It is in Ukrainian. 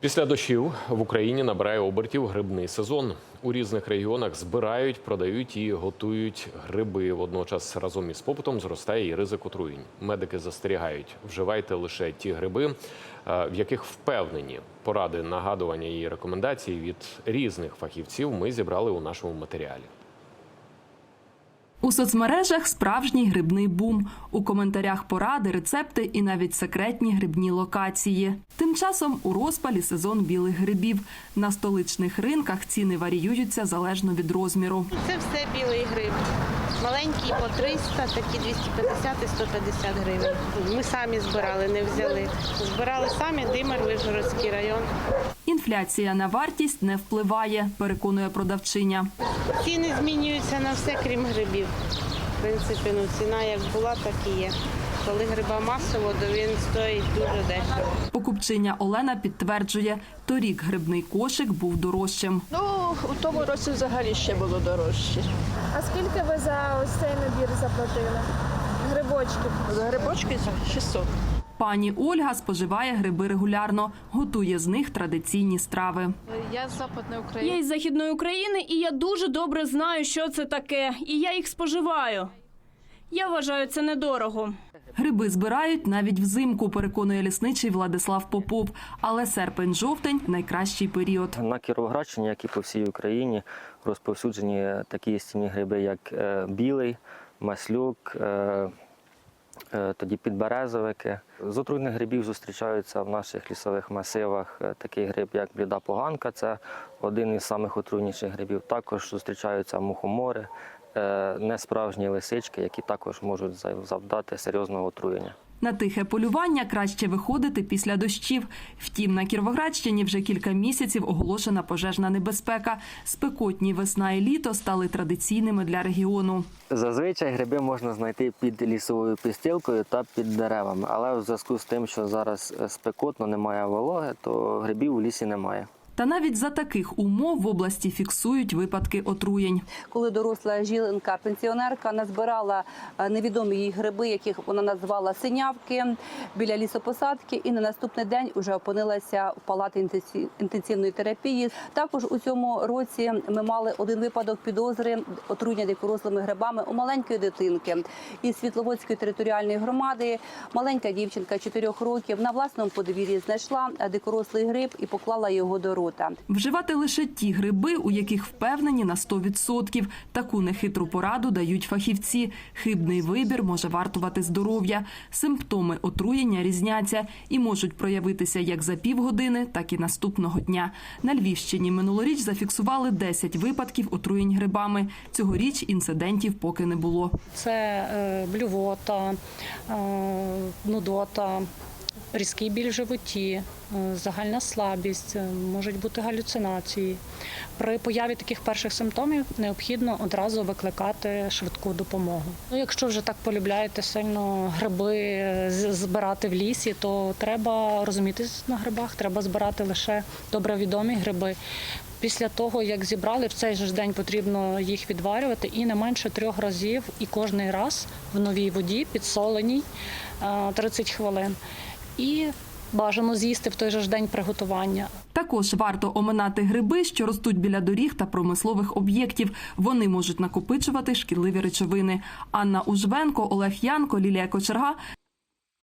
Після дощів в Україні набирає обертів грибний сезон. У різних регіонах збирають, продають і готують гриби. Водночас разом із попитом зростає і ризик отруєнь. Медики застерігають, вживайте лише ті гриби, е, в яких впевнені поради, нагадування і рекомендації від різних фахівців ми зібрали у нашому матеріалі. У соцмережах справжній грибний бум. У коментарях поради, рецепти і навіть секретні грибні локації. Тим часом у розпалі сезон білих грибів. На столичних ринках ціни варіюються залежно від розміру. Це все білий гриб. Маленький по 300, такі 250 і 150 гривень. Ми самі збирали, не взяли. Збирали самі, Димир, Вишгородський район. Інфляція на вартість не впливає, переконує продавчиня. Ціни змінюються на все, крім грибів. В принципі, ну, ціна як була, так і є. Коли гриба масово, то він стоїть дуже дешево. Покупчиня Олена підтверджує, торік грибний кошик був дорожчим. Ну, у тому році взагалі ще було дорожче. А скільки ви за ось цей набір заплатили? Грибочків? За грибочки 600. Пані Ольга споживає гриби регулярно, готує з них традиційні страви. Я з Западної України. Я із західної України, і я дуже добре знаю, що це таке, і я їх споживаю. Я вважаю це недорого. Гриби збирають навіть взимку, переконує лісничий Владислав Попов. Але серпень-жовтень найкращий період. На Кіровоградщині, як і по всій Україні, розповсюджені такі стіні гриби, як е, білий, маслюк, е, тоді підберезовики. З отруйних грибів зустрічаються в наших лісових масивах е, такий гриб, як бліда поганка. Це один із самих отруйніших грибів. Також зустрічаються мухомори, е, несправжні лисички, які також можуть зав- завдати серйозного отруєння. На тихе полювання краще виходити після дощів. Втім, на Кіровоградщині вже кілька місяців оголошена пожежна небезпека. Спекотні весна і літо стали традиційними для регіону. Зазвичай гриби можна знайти під лісовою підстилкою та під деревами, але в зв'язку з тим, що зараз спекотно, немає вологи, то грибів у лісі немає. Та навіть за таких умов в області фіксують випадки отруєнь. коли доросла жінка, пенсіонерка назбирала е, невідомі їй гриби, яких вона назвала синявки біля лісопосадки, і на наступний день вже опинилася в палаті інтенсивної терапії. Також у цьому році ми мали один випадок підозри отруєння дикорослими грибами у маленької дитинки із Світловодської територіальної громади. Маленька дівчинка 4 років на власному подвір'ї знайшла дикорослий гриб і поклала його до рота. Вживати лише ті гриби, у яких впевнені на 100%. Таку нехитру пораду дають фахівці. Хибний вибір може вартувати здоров'я. Симптоми отруєння різняться і можуть проявитися як за півгодини, так і наступного дня. На Львівщині минулоріч зафіксували 10 випадків отруєнь грибами. Цьогоріч інцидентів поки не було. Це е, блювота, е, нудота, різкий біль в животі, е, загальна слабість, е, можуть бути галюцинації. При появі таких перших симптомів необхідно одразу викликати швидку допомогу. Ну, якщо вже так полюбляєте сильно гриби е, збирати в лісі, то треба розумітись на грибах, треба збирати лише добре відомі гриби. Після того, як зібрали, в цей же день потрібно їх відварювати і не менше трьох разів, і кожний раз в новій воді, підсоленій е, 30 хвилин. І бажано з'їсти в той же ж день приготування. Також варто оминати гриби, що ростуть біля доріг та промислових об'єктів. Вони можуть накопичувати шкідливі речовини. Анна Ужвенко, Олег Янко, Лілія Кочерга.